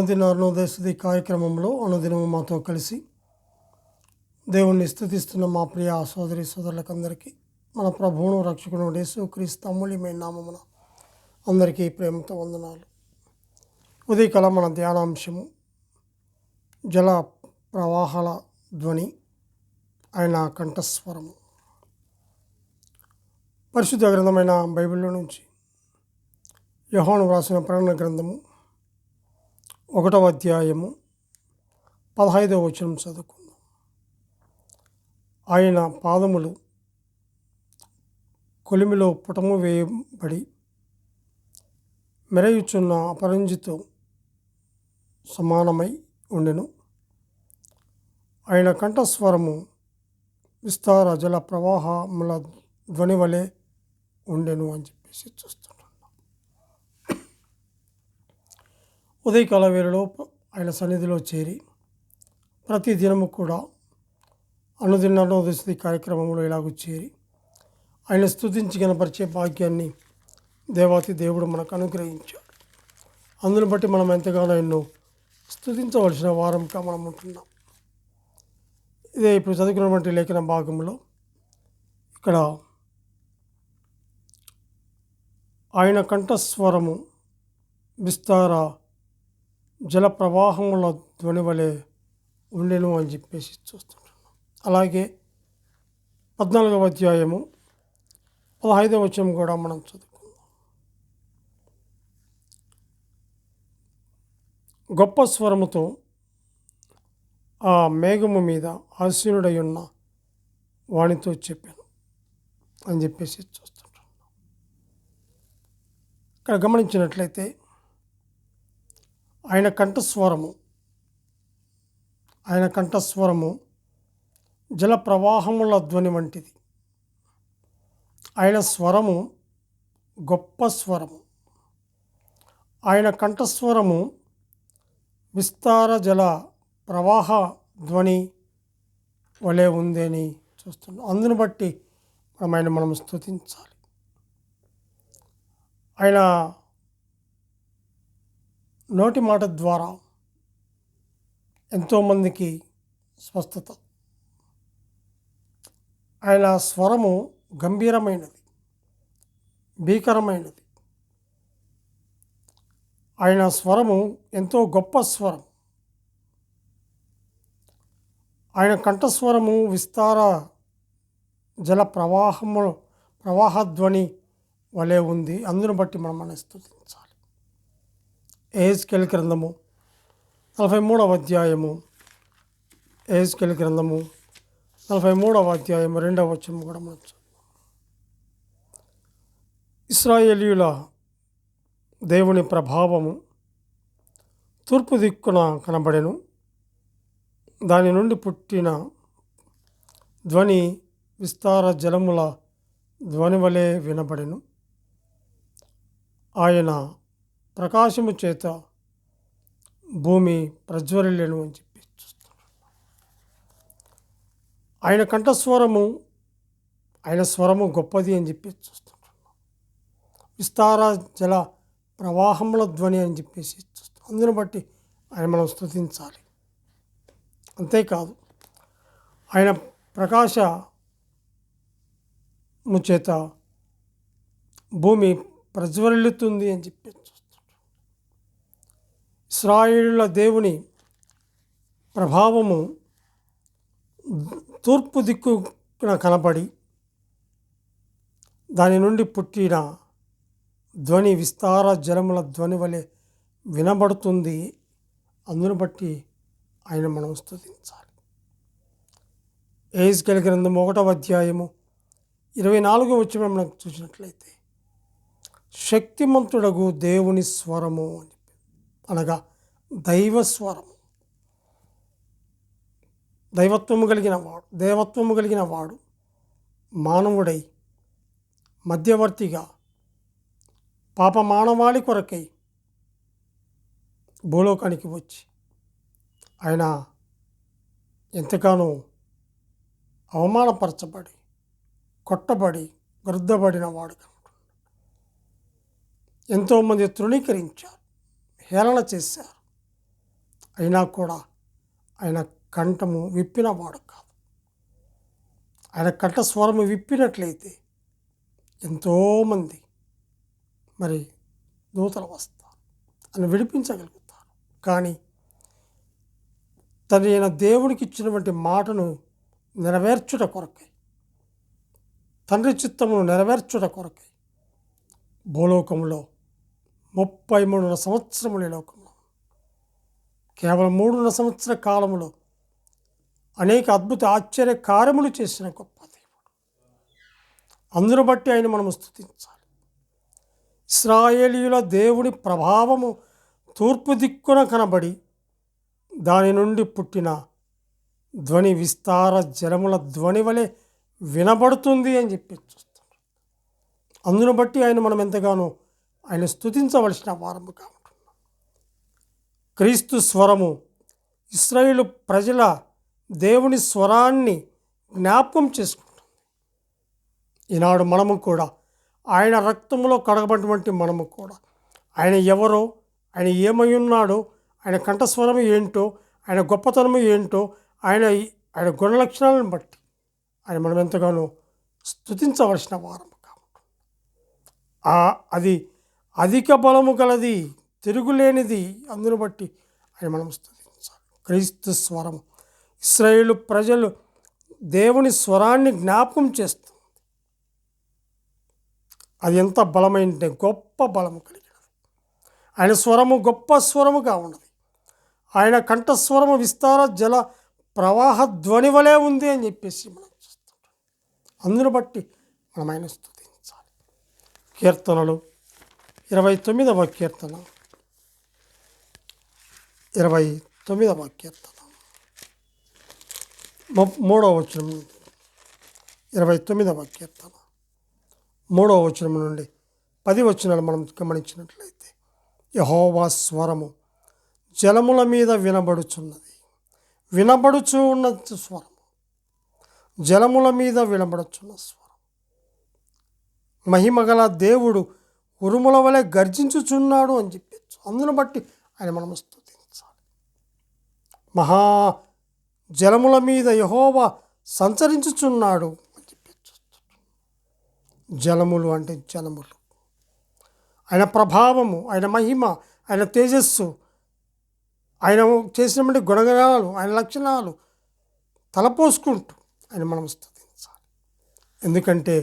అనుదిన అరుణోదయస్థుతి కార్యక్రమంలో అనుదినము మాతో కలిసి దేవుణ్ణి స్థుతిస్తున్న మా ప్రియ సోదరి సోదరులకందరికీ మన ప్రభువును రక్షకుడు డేసు క్రీస్తు మే నామమున అందరికీ ప్రేమతో వందనాలు. ఉదయకాల మన ధ్యానాంశము జల ప్రవాహాల ధ్వని ఆయన కంఠస్వరము. పరిశుద్ధ గ్రంథమైన బైబిల్లో నుంచి యహోను వ్రాసిన ప్రకటన గ్రంథము ఒకటవ అధ్యాయము పదహైదవ వచనం చదువుకుందాం. ఆయన పాదములు కొలిమిలో పుటము వేయబడి మెరయుచున్న అపరంజితో సమానమై ఉండెను. ఆయన కంఠస్వరము విస్తార జల ప్రవాహముల ధ్వని వలె ఉండెను అని చెప్పేసి చూస్తున్నాం. ఉదయకాల వేళలో ఆయన సన్నిధిలో చేరి ప్రతి దినము కూడా అనుదిన అనుదిస్తుంది కార్యక్రమంలో ఇలాగూ చేరి ఆయన స్థుతించి కనపరిచే భాగ్యాన్ని దేవాతి దేవుడు మనకు అనుగ్రహించాడు. అందును బట్టి మనం ఎంతగానో ఎన్నో స్థుతించవలసిన వారంగా మనం ఉంటున్నాం. ఇదే ఇప్పుడు చదువుకున్నటువంటి లేఖన భాగంలో ఇక్కడ ఆయన కంఠస్వరము విస్తార జల ప్రవాహముల ధ్వని వలె ఉండెను అని చెప్పేసి చూస్తుంటున్నాం అలాగే పద్నాలుగవ అధ్యాయము పదహైదవ వచనం కూడా మనం చదువుకుందాం. గొప్ప స్వరముతో ఆ మేఘము మీద ఆసీనుడై ఉన్న వానితో చెప్పాను అని చెప్పేసి చూస్తుంటాను ఇక్కడ గమనించినట్లయితే ఆయన కంఠస్వరము. ఆయన కంఠస్వరము జల ప్రవాహముల ధ్వని వంటిది. ఆయన స్వరము గొప్ప స్వరము. ఆయన కంఠస్వరము విస్తార జల ప్రవాహ ధ్వని వలె ఉందని చూస్తున్నాం అందును బట్టి మనం ఆయన మనం స్థుతించాలి ఆయన నోటి మాట ద్వారా ఎంతోమందికి స్వస్థత. ఆయన స్వరము గంభీరమైనది భీకరమైనది. ఆయన స్వరము ఎంతో గొప్ప స్వరం. ఆయన కంఠస్వరము విస్తార జల ప్రవాహము ప్రవాహధ్వని వలె ఉంది. అందును బట్టి మనం మనం స్థుతించాలి ఏజ్కెల్ గ్రంథము నలభై మూడవ అధ్యాయము. ఏజ్కెల్ గ్రంథము నలభై మూడవ అధ్యాయము రెండవ వచనం కూడా మనం ఇస్రాయేలీయుల దేవుని ప్రభావము తూర్పు దిక్కున కనబడెను. దాని నుండి పుట్టిన ధ్వని విస్తార జలముల ధ్వని వలె వినబడెను. ఆయన ప్రకాశము చేత భూమి ప్రజ్వరిల్లెను అని చెప్పి చూస్తున్నాం ఆయన కంఠస్వరము ఆయన స్వరము గొప్పది అని చెప్పి చూస్తుంటున్నాం విస్తార జల ప్రవాహముల ధ్వని అని చెప్పేసి చూస్తాం అందును బట్టి ఆయన మనం స్థుతించాలి అంతేకాదు ఆయన ప్రకాశ చేత భూమి ప్రజ్వరిల్లుతుంది అని చెప్పి ఇస్రాయిళ్ళ దేవుని ప్రభావము తూర్పు దిక్కున కనబడి దాని నుండి పుట్టిన ధ్వని విస్తార జలముల ధ్వని వలె వినబడుతుంది. అందును బట్టి ఆయన మనం స్థుతించాలి ఏజ్కెల్ గ్రంథం ఒకటవ అధ్యాయము ఇరవై నాలుగో వచ్చిన మనం చూసినట్లయితే శక్తిమంతుడగు దేవుని స్వరము అని. అనగా దైవ స్వరము దైవత్వము కలిగిన వాడు దేవత్వము కలిగిన వాడు మానవుడై మధ్యవర్తిగా పాప మానవాళి కొరకై భూలోకానికి వచ్చి ఆయన ఎంతగానో అవమానపరచబడి కొట్టబడి గరుద్దబడిన వాడు. ఎంతోమంది తృణీకరించారు. హేళన చేశారు. అయినా కూడా ఆయన కంఠము విప్పినవాడు కాదు. ఆయన కంఠస్వరము విప్పినట్లయితే ఎంతోమంది మరి దూతలు వస్తారు అని విడిపించగలుగుతారు. కానీ తన ఈయన దేవునికి ఇచ్చినటువంటి మాటను నెరవేర్చుట కొరకై తండ్రి చిత్తమును నెరవేర్చుట కొరకై భూలోకంలో ముప్పై మూడున్నర సంవత్సరములు ఈ లోకంలో కేవలం మూడున్నర సంవత్సర కాలములో అనేక అద్భుత ఆశ్చర్య కార్యములు చేసిన గొప్ప దేవుడు. అందును బట్టి ఆయన మనము స్థుతించాలి ఇస్రాయేలీయుల దేవుని ప్రభావము తూర్పు దిక్కున కనబడి దాని నుండి పుట్టిన ధ్వని విస్తార జలముల ధ్వని వలె వినబడుతుంది అని చెప్పి చూస్తాం అందును బట్టి ఆయన మనం ఎంతగానో ఆయన స్థుతించవలసిన వారము ఉంటున్నాం క్రీస్తు స్వరము ఇస్రాయేలు ప్రజల దేవుని స్వరాన్ని జ్ఞాపకం చేసుకుంటుంది. ఈనాడు మనము కూడా ఆయన రక్తంలో కడగబడినటువంటి మనము కూడా ఆయన ఎవరో ఆయన ఏమై ఉన్నాడో ఆయన కంఠస్వరం ఏంటో ఆయన గొప్పతనము ఏంటో ఆయన ఆయన గుణ లక్షణాలను బట్టి ఆయన మనం ఎంతగానో స్థుతించవలసిన వారము కాబట్టి. అది అధిక బలము గలది తిరుగులేనిది అందును బట్టి ఆయన మనం స్థుతించాలి. క్రీస్తు స్వరం. ఇస్రాయేలు ప్రజలు దేవుని స్వరాన్ని జ్ఞాపకం చేస్తుంది. అది ఎంత బలమైందంటే గొప్ప బలము కలిగినది. ఆయన స్వరము గొప్ప స్వరముగా ఉన్నది. ఆయన కంఠస్వరము విస్తార జల ప్రవాహ ధ్వని వలె ఉంది అని చెప్పేసి మనం చూస్తుంటాం. అందును బట్టి మనం ఆయన స్థుతించాలి. కీర్తనలు ఇరవై తొమ్మిదవ కీర్తన. ఇరవై తొమ్మిదవ కీర్తన. మూడవ వచనం నుండి. ఇరవై తొమ్మిదవ కీర్తన. మూడవ వచనం నుండి. పది వచనాలు మనం గమనించినట్లయితే యహోవా స్వరము జలముల మీద వినబడుచున్నది. వినబడుచు ఉన్న స్వరము. జలముల మీద వినబడుచున్న స్వరం. మహిమగల దేవుడు ఉరుముల వలె గర్జించుచున్నాడు అని చెప్పి అందును బట్టి ఆయన మనం స్థుతించాలి మహా జలముల మీద యహోవ సంచరించుచున్నాడు అని చెప్పి జలములు అంటే జలములు. ఆయన ప్రభావము ఆయన మహిమ ఆయన తేజస్సు ఆయన చేసినటువంటి గుణగణాలు ఆయన లక్షణాలు తలపోసుకుంటూ ఆయన మనం స్థుతించాలి ఎందుకంటే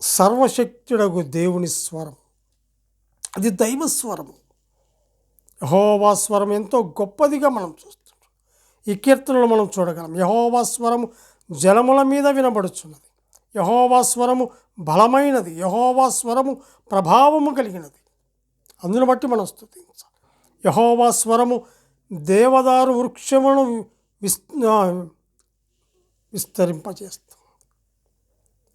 సర్వశక్తుడగు దేవుని స్వరం. అది దైవ స్వరము యహోవా స్వరం ఎంతో గొప్పదిగా మనం చూస్తున్నాం ఈ కీర్తనలు మనం చూడగలం. యహోవా స్వరము జలముల మీద వినబడుచున్నది. యహోవా స్వరము బలమైనది. యహోవా స్వరము ప్రభావము కలిగినది. అందును బట్టి మనం స్థుతించాలి యహోవా స్వరము దేవదారు వృక్షమును విస్ విస్తరింపజేస్తుంది.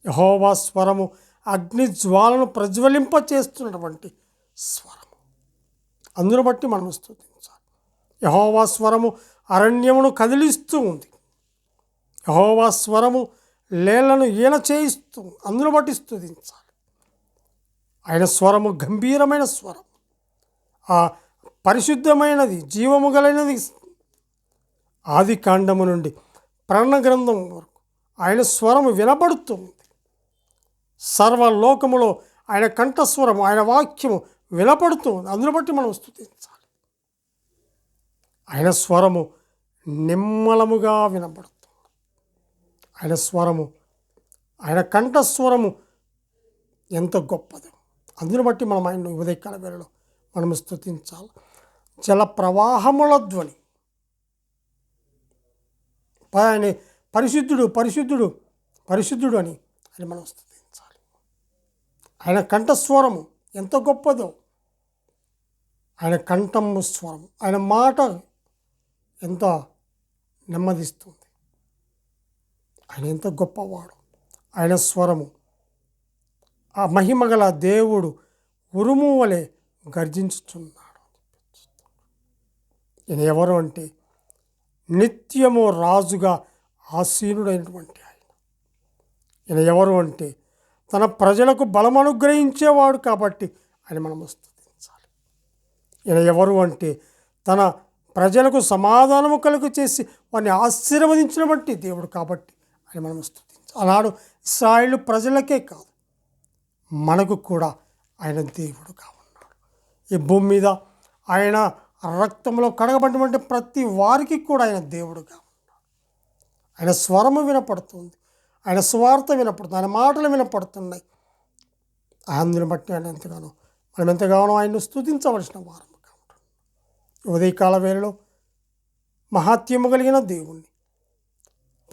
యహోవా స్వరము అగ్ని జ్వాలను ప్రజ్వలింపచేస్తున్నటువంటి స్వరము. అందును బట్టి మనం స్థుతించాలి యహోవా స్వరము అరణ్యమును కదిలిస్తూ ఉంది. యహోవా స్వరము లేలను ఈల చేయిస్తూ అందును బట్టి స్థుతించాలి ఆయన స్వరము గంభీరమైన స్వరం ఆ పరిశుద్ధమైనది జీవము గలైనది. ఆది కాండము నుండి ప్రాణ గ్రంథం వరకు ఆయన స్వరము వినబడుతుంది. సర్వలోకములో ఆయన కంఠస్వరము ఆయన వాక్యము వినపడుతుంది అందును బట్టి మనం స్థుతించాలి ఆయన స్వరము నిమ్మలముగా వినపడుతుంది ఆయన స్వరము ఆయన కంఠస్వరము ఎంత గొప్పది. అందును బట్టి మనం ఆయన ఉదయకాల వేళలో మనం స్థుతించాలి జల ప్రవాహముల ధ్వని. ఆయన పరిశుద్ధుడు పరిశుద్ధుడు పరిశుద్ధుడు అని అని మనం ఆయన కంఠస్వరము ఎంత గొప్పదో. ఆయన కంఠము స్వరం ఆయన మాట ఎంత నెమ్మదిస్తుంది. ఆయన ఎంత గొప్పవాడు. ఆయన స్వరము ఆ మహిమగల దేవుడు ఉరుము వలె గర్జించుచున్నాడు ఈయన ఎవరు అంటే నిత్యము రాజుగా ఆసీనుడైనటువంటి ఆయన. ఈయన ఎవరు అంటే తన ప్రజలకు బలం అనుగ్రహించేవాడు కాబట్టి అని మనం స్థుతించాలి ఈయన ఎవరు అంటే తన ప్రజలకు సమాధానము కలుగు చేసి వారిని ఆశీర్వదించిన బట్టి దేవుడు కాబట్టి అని మనం స్థుతించాలి అలాడు ఇస్రాయిల్ ప్రజలకే కాదు మనకు కూడా ఆయన దేవుడుగా ఉన్నాడు. ఈ భూమి మీద ఆయన రక్తంలో కడగబడినటువంటి ప్రతి వారికి కూడా ఆయన దేవుడుగా ఉన్నాడు. ఆయన స్వరము వినపడుతుంది. ఆయన స్వార్థ వినపడుతుంది ఆయన మాటలు వినపడుతున్నాయి. అందుని బట్టి ఆయన ఎంతగానో మనం ఎంతగానో ఆయన్ను స్థుతించవలసిన వారం కాబట్టి. ఉదయకాల వేళలో మహాత్యము కలిగిన దేవుణ్ణి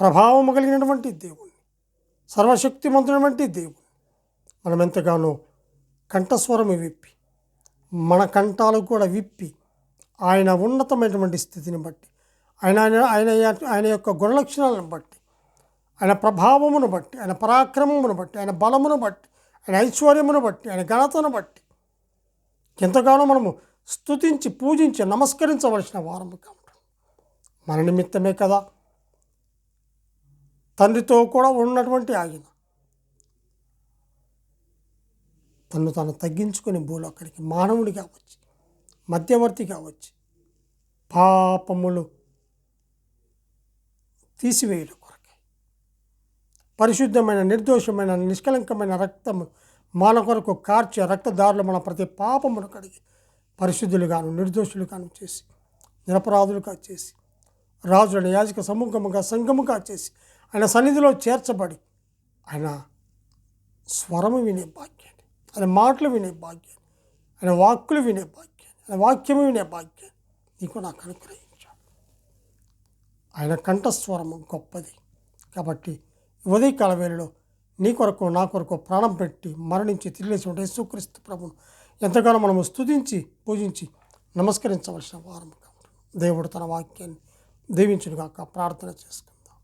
ప్రభావము కలిగినటువంటి దేవుణ్ణి సర్వశక్తిమంతుడటువంటి దేవుణ్ణి మనం ఎంతగానో కంఠస్వరము విప్పి మన కంఠాలు కూడా విప్పి ఆయన ఉన్నతమైనటువంటి స్థితిని బట్టి ఆయన ఆయన ఆయన ఆయన యొక్క గుణలక్షణాలను బట్టి ఆయన ప్రభావమును బట్టి ఆయన పరాక్రమమును బట్టి ఆయన బలమును బట్టి ఆయన ఐశ్వర్యమును బట్టి ఆయన ఘనతను బట్టి ఎంతగానో మనము స్తుతించి పూజించి నమస్కరించవలసిన వారం కాబట్టి. మన నిమిత్తమే కదా. తండ్రితో కూడా ఉన్నటువంటి ఆయన. తను తను తగ్గించుకొని భూలోకానికి మానవుడిగా వచ్చి మధ్యవర్తిగా వచ్చి పాపములు తీసివేయడం పరిశుద్ధమైన నిర్దోషమైన నిష్కలంకమైన రక్తము మన కొరకు కార్చే రక్తదారులు మన ప్రతి పాపమును కడిగి పరిశుద్ధులుగాను నిర్దోషులుగాను చేసి నిరపరాధులుగా చేసి రాజులను యాజక సముఖముగా సంఘముగా చేసి ఆయన సన్నిధిలో చేర్చబడి ఆయన స్వరము వినే భాగ్యాన్ని ఆయన మాటలు వినే భాగ్యాన్ని ఆయన వాక్కులు వినే భాగ్యాన్ని ఆయన వాక్యము వినే భాగ్యాన్ని నీకు నాకు అనుగ్రహించాడు ఆయన కంఠస్వరము గొప్పది. కాబట్టి ఉదయకాల వేళలో నీ కొరకు నా కొరకు ప్రాణం పెట్టి మరణించి తిరిగేసి ఉంటే యేసుక్రీస్తు ప్రభును ఎంతగానో మనము స్తుతించి పూజించి నమస్కరించవలసిన వారం కాబట్టి దేవుడు తన వాక్యాన్ని దీవించునుగాక ప్రార్థన చేసుకుందాం.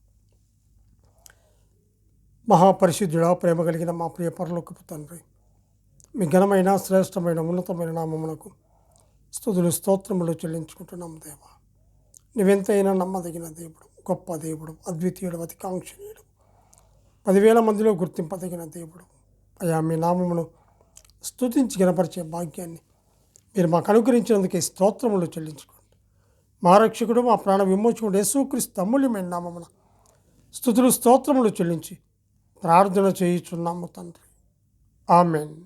మహాపరిశుద్ధుడా ప్రేమ కలిగిన మా ప్రియ పరలోకపు తండ్రి మీ ఘనమైన శ్రేష్టమైన ఉన్నతమైన నామమునకు స్థుతులు స్తోత్రములు చెల్లించుకుంటున్నాం దేవా. నువ్వెంతైనా నమ్మదగిన దేవుడు గొప్ప దేవుడు అద్వితీయుడు అతికాంక్షణీయుడు పదివేల మందిలో గుర్తింపదగిన దేవుడు. అయా మీ నామమును స్తుతించి గనపరిచే భాగ్యాన్ని మీరు మాకు అనుగ్రహించినందుకే స్తోత్రములు చెల్లించుకోండి. మా రక్షకుడు మా ప్రాణ విమోచకుడు యేసుక్రీస్తు అమూల్యమైన నామమున స్థుతులు స్తోత్రములు చెల్లించి ప్రార్థన చేయుచున్నాము తండ్రి. ఆమెన్.